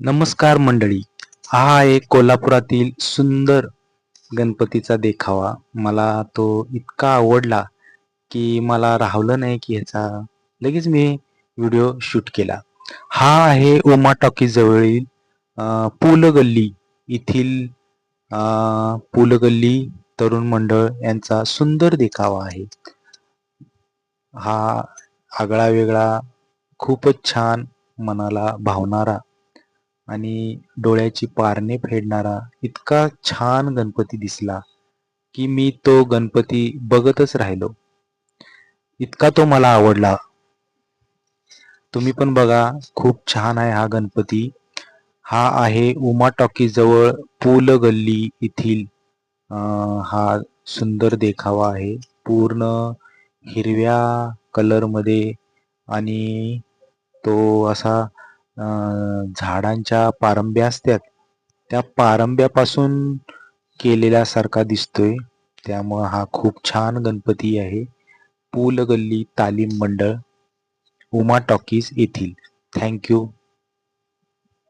नमस्कार मंडळी. हा आहे कोल्हापुरातील सुंदर गणपतीचा देखावा. मला तो इतका आवडला की मला राहवलं नाही की ह्याचा. लगेच मी व्हिडिओ शूट केला. हा आहे उमा टॉकीज जवळील पुलगल्ली येथील पुलगल्ली तरुण मंडळ यांचा सुंदर देखावा आहे. हा आगळा वेगळा खूपच छान मनाला भावणारा आणि डोळ्याची पारणे फेडणारा इतका छान गणपती दिसला की मी तो गणपती बघतच राहिलो. इतका तो मला आवडला. तुम्ही पण बघा खूप छान आहे हा गणपती. हा आहे उमा टॉकीजवळ पूल गल्ली येथील अं, हा सुंदर देखावा आहे. पूर्ण हिरव्या कलरमध्ये आणि तो असा झाडांच्या पारंब्या असतात. त्या पारंब्यापासून केलेल्यासारखा दिसतोय. त्यामुळं हा खूप छान गणपती आहे. पूल गल्ली तालीम मंडळ उमा टॉकीज येथील. थँक्यू.